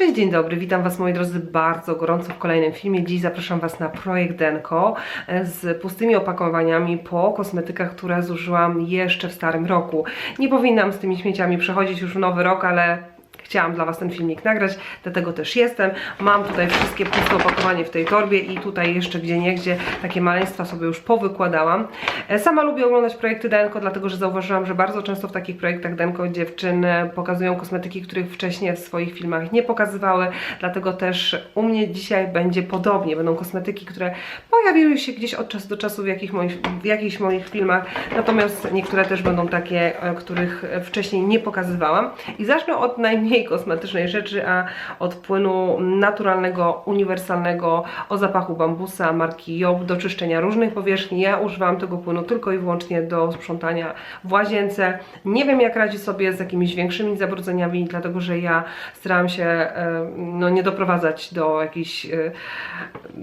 Cześć, dzień dobry, witam Was moi drodzy bardzo gorąco w kolejnym filmie. Dziś zapraszam Was na projekt Denko e, z pustymi opakowaniami po kosmetykach, które zużyłam jeszcze w starym roku. Nie powinnam z tymi śmieciami przechodzić już w nowy rok, ale chciałam dla Was ten filmik nagrać, dlatego też jestem. Mam tutaj wszystkie puste opakowanie w tej torbie i tutaj jeszcze gdzie niegdzie takie maleństwa sobie już powykładałam. E, Sama lubię oglądać projekty Denko, dlatego że zauważyłam, że bardzo często w takich projektach Denko dziewczyny pokazują kosmetyki, których wcześniej w swoich filmach nie pokazywały, dlatego też u mnie dzisiaj będzie podobnie. Będą kosmetyki, które pojawiły się gdzieś od czasu do czasu w, jakich moich, w jakichś moich filmach, natomiast niektóre też będą takie, e, których wcześniej nie pokazywałam. I zacznę od najmniej kosmetycznej rzeczy, a od płynu naturalnego, uniwersalnego o zapachu bambusa marki Job do czyszczenia różnych powierzchni. Ja używam tego płynu tylko i wyłącznie do sprzątania w łazience. Nie wiem jak radzi sobie z jakimiś większymi zabrudzeniami, dlatego że ja staram się e, no, nie doprowadzać do jakichś e,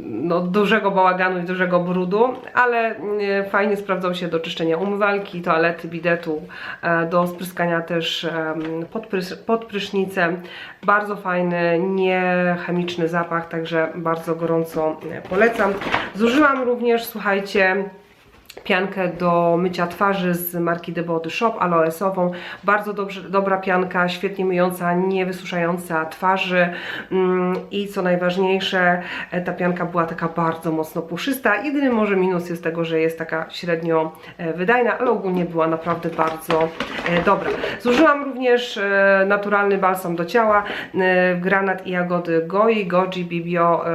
no, dużego bałaganu i dużego brudu, ale e, fajnie sprawdzał się do czyszczenia umywalki, toalety, bidetu, do spryskania też em, pod, prys- pod prysznicem. Bardzo fajny, niechemiczny zapach, także bardzo gorąco e, polecam. Zużyłam również, słuchajcie, piankę do mycia twarzy z marki The Body Shop, aloesową. Bardzo dobrze, dobra pianka, świetnie myjąca, nie wysuszająca twarzy Mm, i co najważniejsze, e, ta pianka była taka bardzo mocno puszysta. Jedyny może minus jest tego, że jest taka średnio e, wydajna, ale ogólnie była naprawdę bardzo e, dobra. Zużyłam również naturalny balsam do ciała, granat i jagody Goi, Goji, Bibio,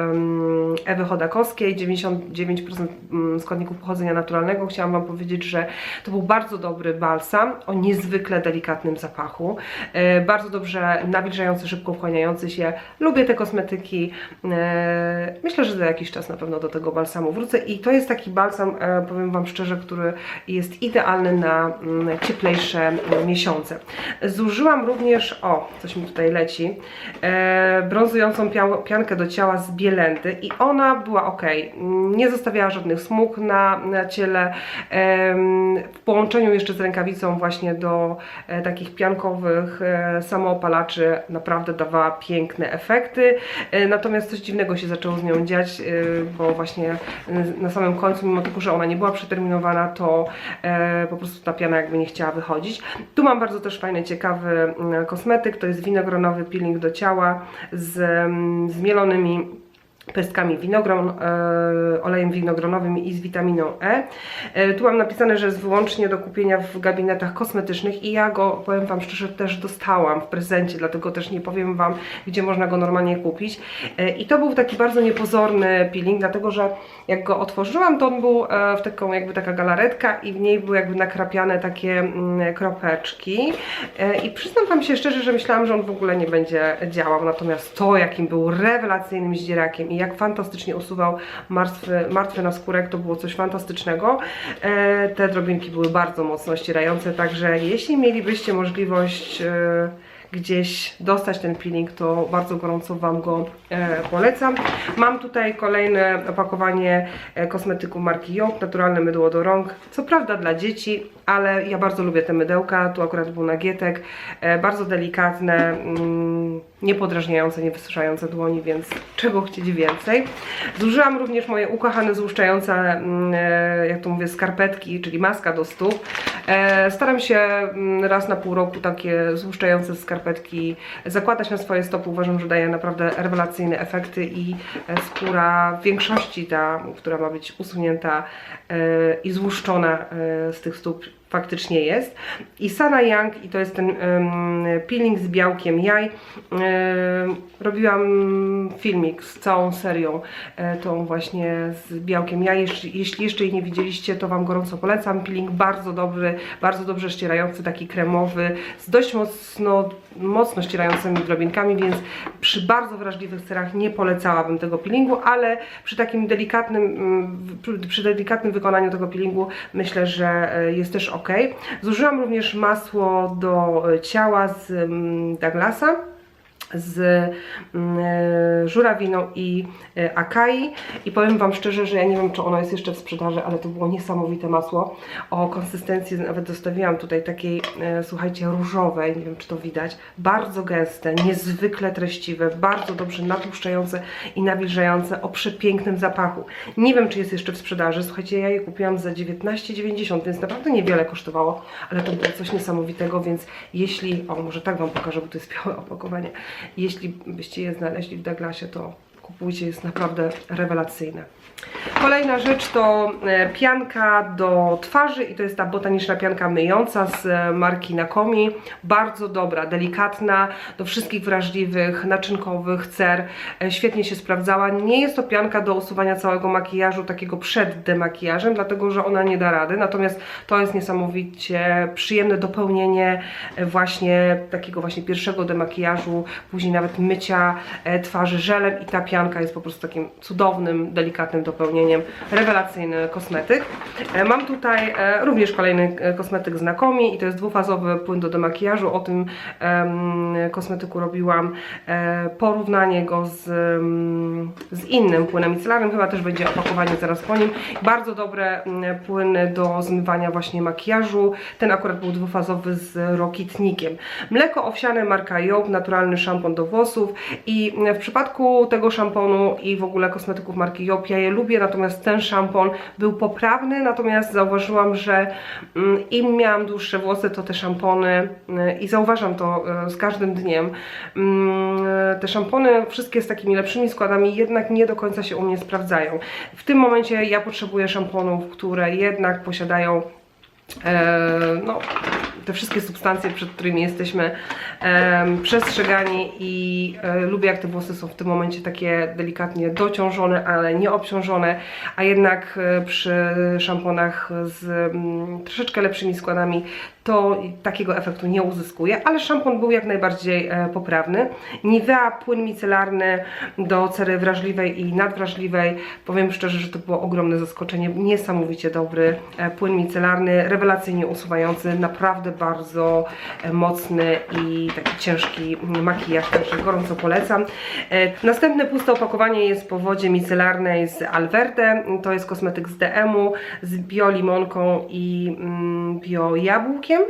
Ewy Chodakowskiej, 99% mm, składników pochodzenia naturalnego. Chciałam Wam powiedzieć, że to był bardzo dobry balsam o niezwykle delikatnym zapachu. E, Bardzo dobrze nawilżający, szybko wchłaniający się. Lubię te kosmetyki. E, Myślę, że za jakiś czas na pewno do tego balsamu wrócę. I to jest taki balsam, e, powiem Wam szczerze, który jest idealny na mm, cieplejsze mm, miesiące. Zużyłam również, o, coś mi tutaj leci, brązującą pia- piankę do ciała z Bielendy i ona była ok. Nie zostawiała żadnych smug na, na ciele. W połączeniu jeszcze z rękawicą właśnie do e, takich piankowych e, samoopalaczy naprawdę dawała piękne efekty. E, Natomiast coś dziwnego się zaczęło z nią dziać, bo właśnie na samym końcu, mimo tego, że ona nie była przeterminowana, to po prostu ta piana jakby nie chciała wychodzić. Tu mam bardzo też fajny, ciekawy kosmetyk, to jest winogronowy peeling do ciała z zmielonymi pestkami winogron, e, olejem winogronowym i z witaminą E. E, tu mam napisane, że jest wyłącznie do kupienia w gabinetach kosmetycznych i ja go, powiem Wam szczerze, też dostałam w prezencie, dlatego też nie powiem Wam, gdzie można go normalnie kupić. E, I to był taki bardzo niepozorny peeling, dlatego że jak go otworzyłam, to on był w taką jakby taka galaretka i w niej były jakby nakrapiane takie mm, kropeczki. I przyznam Wam się szczerze, że myślałam, że on w ogóle nie będzie działał, natomiast to, jakim był rewelacyjnym zdzierakiem i jak fantastycznie usuwał martwy, martwy naskórek, to było coś fantastycznego. E, te drobinki były bardzo mocno ścierające, także jeśli mielibyście możliwość e, gdzieś dostać ten peeling, to bardzo gorąco Wam go e, polecam. Mam tutaj kolejne opakowanie e, kosmetyku marki Job, naturalne mydło do rąk. Co prawda dla dzieci, ale ja bardzo lubię te mydełka. Tu akurat był nagietek. E, bardzo delikatne, mm, niepodrażniające, nie wysuszające dłoni, więc czego chcieć więcej. Zużyłam również moje ukochane złuszczające, mm, e, jak to mówię, skarpetki, czyli maska do stóp. E, staram się mm, raz na pół roku takie złuszczające skarpetki zakładać na swoje stopy. Uważam, że daje naprawdę rewelacyjne efekty i e, skóra w większości ta, która ma być usunięta i złuszczona z tych stóp faktycznie jest. I Sana Young, i to jest ten em, peeling z białkiem jaj. Em, robiłam filmik z całą serią, e, tą właśnie z białkiem jaj. Jeśli, jeśli jeszcze jej nie widzieliście, to Wam gorąco polecam. Peeling bardzo dobry, bardzo dobrze ścierający, taki kremowy, z dość mocno, mocno ścierającymi drobinkami, więc przy bardzo wrażliwych cerach nie polecałabym tego peelingu, ale przy takim delikatnym, mm, przy, przy delikatnym wykonaniu tego peelingu myślę, że e, jest też ok. Zużyłam również masło do e, ciała z mm, Douglasa. Z mm, e, żurawiną i e, akai. I powiem Wam szczerze, że ja nie wiem czy ono jest jeszcze w sprzedaży, ale to było niesamowite masło. O konsystencji, nawet zostawiłam tutaj takiej, e, słuchajcie, różowej, nie wiem czy to widać, bardzo gęste, niezwykle treściwe, bardzo dobrze natłuszczające i nawilżające, o przepięknym zapachu. Nie wiem czy jest jeszcze w sprzedaży, słuchajcie, ja je kupiłam za 19,90, więc naprawdę niewiele kosztowało, ale to było coś niesamowitego, więc jeśli, o może tak Wam pokażę, bo to jest białe opakowanie, jeśli byście je znaleźli w Douglasie, to kupujcie, jest naprawdę rewelacyjne. Kolejna rzecz to e, pianka do twarzy i to jest ta botaniczna pianka myjąca z e, marki Nakomi. Bardzo dobra, delikatna, do wszystkich wrażliwych, naczynkowych, cer. E, Świetnie się sprawdzała. Nie jest to pianka do usuwania całego makijażu, takiego przed demakijażem, dlatego że ona nie da rady. Natomiast to jest niesamowicie przyjemne dopełnienie właśnie takiego właśnie pierwszego demakijażu, później nawet mycia twarzy żelem i ta pianka jest po prostu takim cudownym, delikatnym dopełnieniem. Rewelacyjny kosmetyk. E, Mam tutaj e, również kolejny e, kosmetyk z Nakomi i to jest dwufazowy płyn do demakijażu. O tym kosmetyku robiłam porównanie go z, z innym płynem micelarnym. Chyba też będzie opakowanie zaraz po nim. Bardzo dobre płyny do zmywania właśnie makijażu. Ten akurat był dwufazowy z rokitnikiem. Mleko owsiane marka Job, naturalny szampon do włosów i w przypadku tego szamponu i w ogóle kosmetyków marki Job ja je lubię, natomiast ten szampon był poprawny, natomiast zauważyłam, że mm, im miałam dłuższe włosy, to te szampony y, i zauważam to y, z każdym dniem, mm, te szampony wszystkie z takimi lepszymi składami jednak nie do końca się u mnie sprawdzają. W tym momencie ja potrzebuję szamponów, które jednak posiadają e, no, te wszystkie substancje, przed którymi jesteśmy em, przestrzegani i e, lubię jak te włosy są w tym momencie takie delikatnie dociążone, ale nie obciążone, a jednak e, przy szamponach z mm, troszeczkę lepszymi składami to takiego efektu nie uzyskuje, ale szampon był jak najbardziej e, poprawny. Nivea płyn micelarny do cery wrażliwej i nadwrażliwej. Powiem szczerze, że to było ogromne zaskoczenie. Niesamowicie dobry e, płyn micelarny, rewelacyjnie usuwający, naprawdę bardzo e, mocny i taki ciężki makijaż, także gorąco polecam. E, Następne puste opakowanie jest po wodzie micelarnej z Alverde. To jest kosmetyk z DM-u, z biolimonką i mm, biojabłkiem.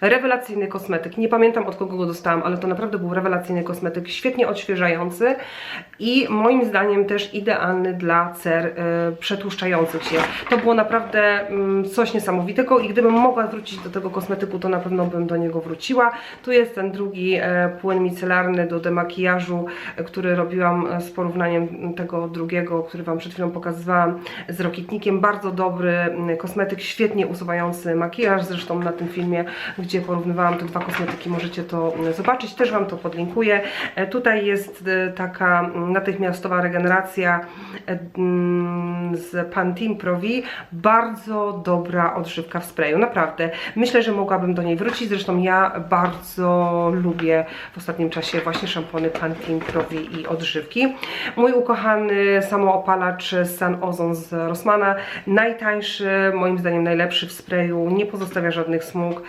Rewelacyjny kosmetyk. Nie pamiętam od kogo go dostałam, ale to naprawdę był rewelacyjny kosmetyk, świetnie odświeżający i moim zdaniem też idealny dla cer y, przetłuszczających się. To było naprawdę mm, coś niesamowitego i gdybym mogła wrócić do tego kosmetyku, to na pewno bym do niego wróciła. Tu jest ten drugi e, płyn micelarny do demakijażu, e, który robiłam e, z porównaniem tego drugiego, który Wam przed chwilą pokazywałam z rokitnikiem. Bardzo dobry mm, kosmetyk, świetnie usuwający makijaż, zresztą na tym filmie gdzie porównywałam te dwa kosmetyki, możecie to mm, zobaczyć, też Wam to podlinkuję. E, Tutaj jest e, taka mm, natychmiastowa regeneracja e, mm, z Pantene Pro V, bardzo dobra odżywka w sprayu, naprawdę. Myślę, że mogłabym do niej wrócić, zresztą ja bardzo lubię w ostatnim czasie właśnie szampony Pantene Pro V i odżywki. Mój ukochany samoopalacz San Ozon z Rossmana, najtańszy, moim zdaniem najlepszy w sprayu, nie pozostawia żadnych smug.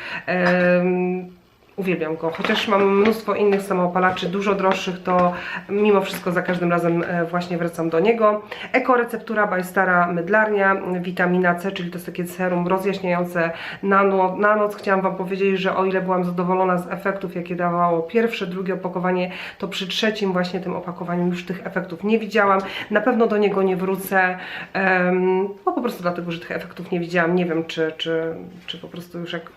Um, Uwielbiam go, chociaż mam mnóstwo innych samoopalaczy, dużo droższych, to mimo wszystko za każdym razem e, właśnie wracam do niego. Ekoreceptura by Stara Mydlarnia, witamina C, czyli to jest takie serum rozjaśniające na, no, na noc. Chciałam Wam powiedzieć, że o ile byłam zadowolona z efektów, jakie dawało pierwsze, drugie opakowanie, to przy trzecim właśnie tym opakowaniu już tych efektów nie widziałam. Na pewno do niego nie wrócę, em, no po prostu dlatego, że tych efektów nie widziałam. Nie wiem, czy, czy, czy po prostu już jak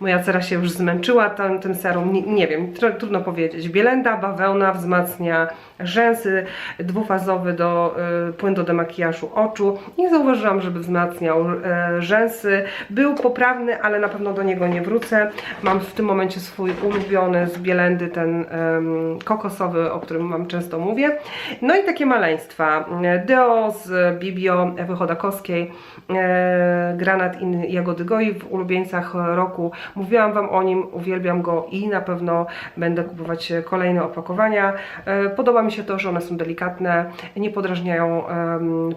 moja cera się już zmęczyła tym, tym serum, nie, nie wiem, tr- trudno powiedzieć. Bielenda, bawełna wzmacnia rzęsy, dwufazowy do, y, płyn do demakijażu oczu. Nie zauważyłam, żeby wzmacniał y, rzęsy. Był poprawny, ale na pewno do niego nie wrócę. Mam w tym momencie swój ulubiony z Bielendy, ten ym, kokosowy, o którym Wam często mówię. No i takie maleństwa. Deo z Bibio Ewy Chodakowskiej, e, Granat i Jagody Goi w ulubieńcach roku. Mówiłam Wam o nim, uwielbiam go i na pewno będę kupować kolejne opakowania. E, Podoba mi się to, że one są delikatne, nie podrażniają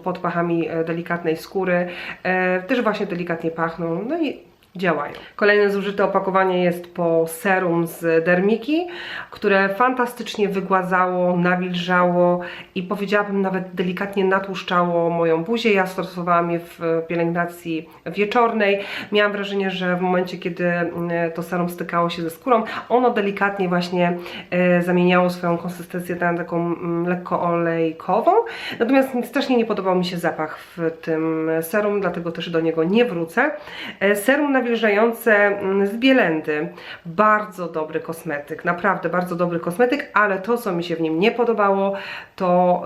pod pachami e, delikatnej skóry, e, też właśnie delikatnie pachną. No i działają. Kolejne zużyte opakowanie jest po serum z Dermiki, które fantastycznie wygładzało, nawilżało i powiedziałabym nawet delikatnie natłuszczało moją buzię. Ja stosowałam je w pielęgnacji wieczornej. Miałam wrażenie, że w momencie, kiedy mm, to serum stykało się ze skórą, ono delikatnie właśnie e, zamieniało swoją konsystencję na taką mm, lekko olejkową. Natomiast strasznie nie podobał mi się zapach w tym serum, dlatego też do niego nie wrócę. E, Serum nawilżające mm, z Bielendy. Bardzo dobry kosmetyk, naprawdę bardzo dobry kosmetyk, ale to, co mi się w nim nie podobało, to,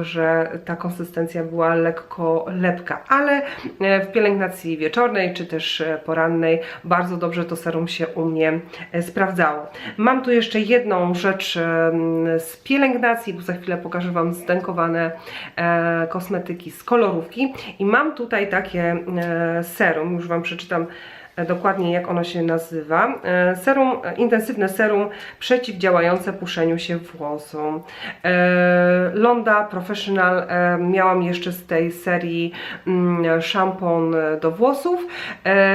y, że ta konsystencja była lekko lepka, ale e, w pielęgnacji wieczornej czy też e, porannej bardzo dobrze to serum się u mnie sprawdzało. Mam tu jeszcze jedną rzecz em, z pielęgnacji, bo za chwilę pokażę Wam zdękowane e, kosmetyki z kolorówki i mam tutaj takie e, serum, już Wam przeczytam dokładnie jak ono się nazywa. E, Serum, e, intensywne serum przeciwdziałające puszeniu się włosom. E, Londa Professional miałam jeszcze z tej serii mm, szampon do włosów.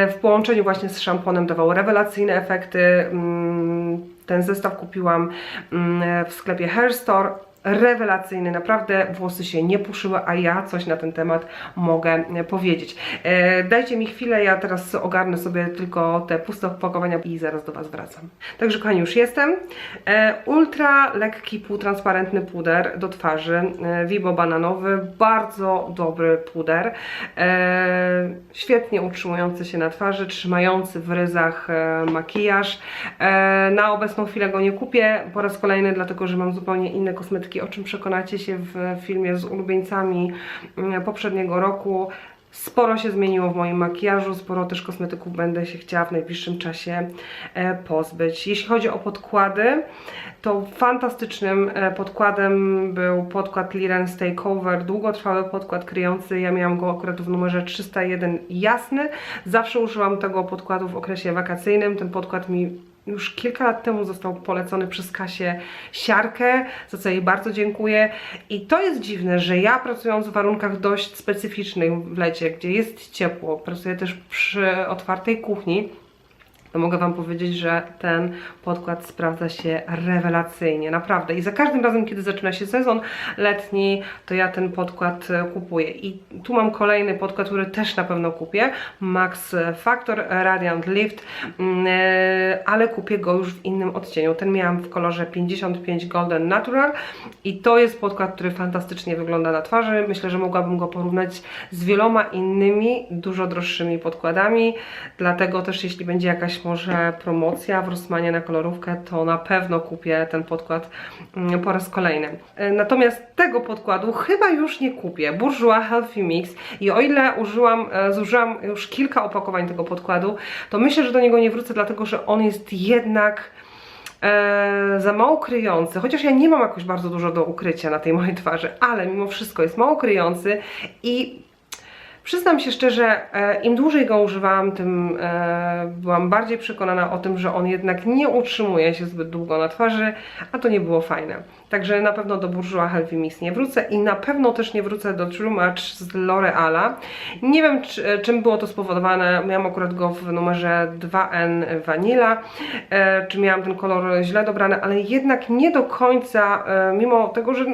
W połączeniu właśnie z szamponem dawał rewelacyjne efekty. Mm, Ten zestaw kupiłam mm, w sklepie Hair Store rewelacyjny, naprawdę włosy się nie puszyły, a ja coś na ten temat mogę powiedzieć. E, dajcie mi chwilę, ja teraz ogarnę sobie tylko te puste opakowania i zaraz do Was wracam. Także kochani, już jestem. E, ultra lekki, półtransparentny puder do twarzy, e, Vibo bananowy, bardzo dobry puder, e, świetnie utrzymujący się na twarzy, trzymający w ryzach e, makijaż. E, na obecną chwilę go nie kupię po raz kolejny, dlatego że mam zupełnie inne kosmetyki, o czym przekonacie się w filmie z ulubieńcami mm, poprzedniego roku. Sporo się zmieniło w moim makijażu, sporo też kosmetyków będę się chciała w najbliższym czasie e, pozbyć. Jeśli chodzi o podkłady, to fantastycznym e, podkładem był podkład Liren Stay Cover, długotrwały podkład kryjący. Ja miałam go akurat w numerze 301 jasny. Zawsze użyłam tego podkładu w okresie wakacyjnym. Ten podkład mi już kilka lat temu został polecony przez Kasię Siarkę, za co jej bardzo dziękuję. I to jest dziwne, że ja pracując w warunkach dość specyficznych w lecie, gdzie jest ciepło, pracuję też przy otwartej kuchni, to mogę Wam powiedzieć, że ten podkład sprawdza się rewelacyjnie, naprawdę. I za każdym razem, kiedy zaczyna się sezon letni, to ja ten podkład e, kupuję. I tu mam kolejny podkład, który też na pewno kupię. Max Factor Radiant Lift, mm, e, ale kupię go już w innym odcieniu. Ten miałam w kolorze 55 Golden Natural i to jest podkład, który fantastycznie wygląda na twarzy. Myślę, że mogłabym go porównać z wieloma innymi, dużo droższymi podkładami, dlatego też jeśli będzie jakaś może promocja w Rossmanie na kolorówkę, to na pewno kupię ten podkład mm, po raz kolejny. E, Natomiast tego podkładu chyba już nie kupię. Bourjois Healthy Mix i o ile użyłam, e, zużyłam już kilka opakowań tego podkładu, to myślę, że do niego nie wrócę, dlatego że on jest jednak e, za mało kryjący, chociaż ja nie mam jakoś bardzo dużo do ukrycia na tej mojej twarzy, ale mimo wszystko jest mało kryjący i Przyznam się szczerze, e, im dłużej go używałam, tym e, byłam bardziej przekonana o tym, że on jednak nie utrzymuje się zbyt długo na twarzy, a to nie było fajne. Także na pewno do Bourjois Healthy Mix nie wrócę i na pewno też nie wrócę do True Match z L'Oreala. Nie wiem czy, czym było to spowodowane, miałam akurat go w numerze 2N Vanilla, e, czy miałam ten kolor źle dobrany, ale jednak nie do końca, e, mimo tego, że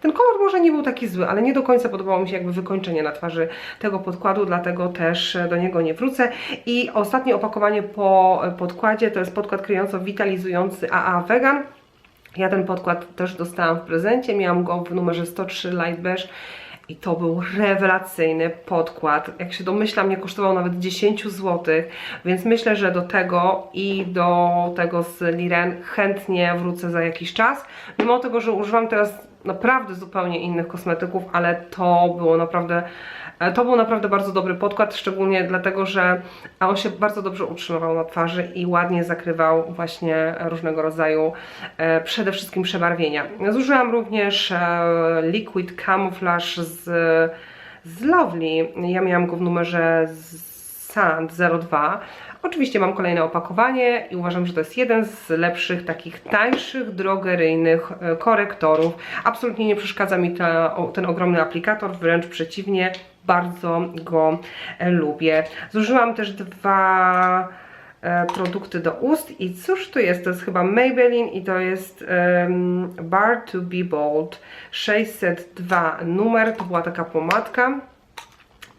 ten kolor może nie był taki zły, ale nie do końca podobało mi się jakby wykończenie na twarzy tego podkładu, dlatego też do niego nie wrócę. I ostatnie opakowanie po podkładzie to jest podkład kryjąco-witalizujący AA Vegan. Ja ten podkład też dostałam w prezencie, miałam go w numerze 103 Light Beige i to był rewelacyjny podkład. Jak się domyślam, nie kosztował nawet 10 zł, więc myślę, że do tego i do tego z Liren chętnie wrócę za jakiś czas. Mimo tego, że używam teraz naprawdę zupełnie innych kosmetyków, ale to było naprawdę E, To był naprawdę bardzo dobry podkład, szczególnie dlatego, że on się bardzo dobrze utrzymywał na twarzy i ładnie zakrywał właśnie różnego rodzaju e, przede wszystkim przebarwienia. Zużyłam również e, Liquid Camouflage z, z Lovely. Ja miałam go w numerze Sand 02. Oczywiście mam kolejne opakowanie i uważam, że to jest jeden z lepszych, takich tańszych, drogeryjnych e, korektorów. Absolutnie nie przeszkadza mi ta, ten ogromny aplikator, wręcz przeciwnie, bardzo go e, lubię. Zużyłam też dwa e, produkty do ust i cóż to jest? To jest chyba Maybelline i to jest em, Bar to Be Bold 602 numer, to była taka pomadka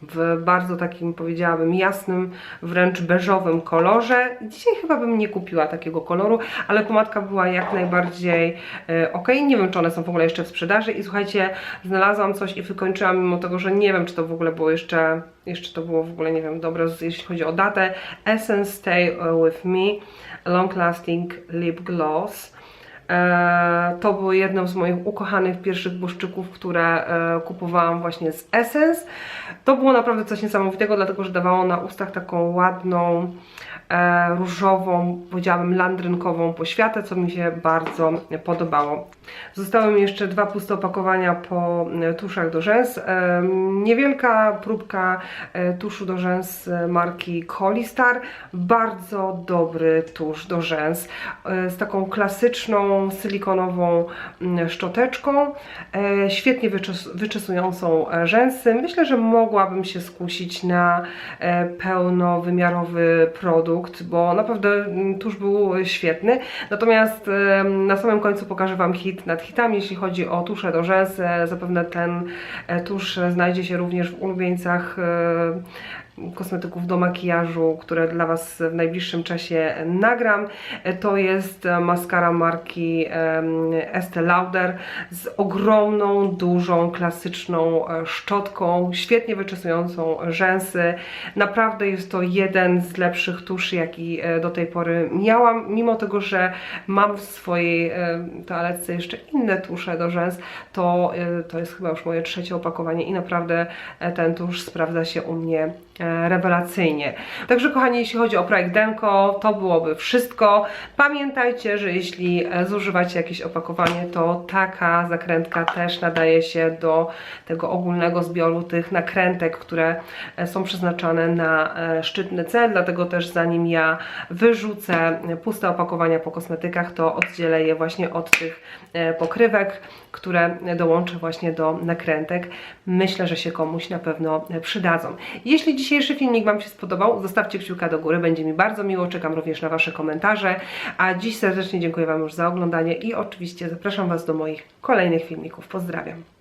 w bardzo takim powiedziałabym jasnym, wręcz beżowym kolorze. Dzisiaj chyba bym nie kupiła takiego koloru, ale pomadka była jak najbardziej e, ok. Nie wiem, czy one są w ogóle jeszcze w sprzedaży i słuchajcie, znalazłam coś i wykończyłam mimo tego, że nie wiem, czy to w ogóle było jeszcze, jeszcze to było w ogóle, nie wiem, dobre, jeśli chodzi o datę. Essence Stay With Me Long Lasting Lip Gloss. E, To było jedno z moich ukochanych pierwszych błyszczyków, które e, kupowałam właśnie z Essence. To było naprawdę coś niesamowitego, dlatego że dawało na ustach taką ładną, e, różową, powiedziałabym landrynkową poświatę, co mi się bardzo podobało. Zostały mi jeszcze dwa puste opakowania po e, tuszach do rzęs. E, Niewielka próbka e, tuszu do rzęs marki Colistar. Bardzo dobry tusz do rzęs z taką klasyczną silikonową mm, szczoteczką, świetnie wyczes wyczesującą rzęsy. Myślę, że mogłabym się skusić na pełnowymiarowy produkt, bo naprawdę mm, tusz był świetny. Natomiast na samym końcu pokażę Wam hit nad hitami, jeśli chodzi o tusze do rzęs. E, Zapewne ten e, tusz znajdzie się również w ulubieńcach e, kosmetyków do makijażu, które dla Was w najbliższym czasie nagram. To jest maskara marki Estee Lauder z ogromną, dużą, klasyczną e, szczotką, świetnie wyczesującą rzęsy. Naprawdę jest to jeden z lepszych tuszy, jaki e, do tej pory miałam, mimo tego, że mam w swojej e, toaletce jeszcze inne tusze do rzęs, to, to jest chyba już moje trzecie opakowanie i naprawdę ten tusz sprawdza się u mnie rewelacyjnie. Także kochani, jeśli chodzi o projekt Denko, to byłoby wszystko. Pamiętajcie, że jeśli e, zużywacie jakieś opakowanie, to taka zakrętka też nadaje się do tego ogólnego zbioru tych nakrętek, które e, są przeznaczone na e, szczytny cel, dlatego też zanim ja wyrzucę puste opakowania po kosmetykach, to oddzielę je właśnie od tych e, pokrywek, które dołączę właśnie do nakrętek. Myślę, że się komuś na pewno przydadzą. Jeśli dzisiejszy filmik Wam się spodobał, zostawcie kciuka do góry, będzie mi bardzo miło, czekam również na Wasze komentarze, a dziś serdecznie dziękuję Wam już za oglądanie i oczywiście zapraszam Was do moich kolejnych filmików. Pozdrawiam.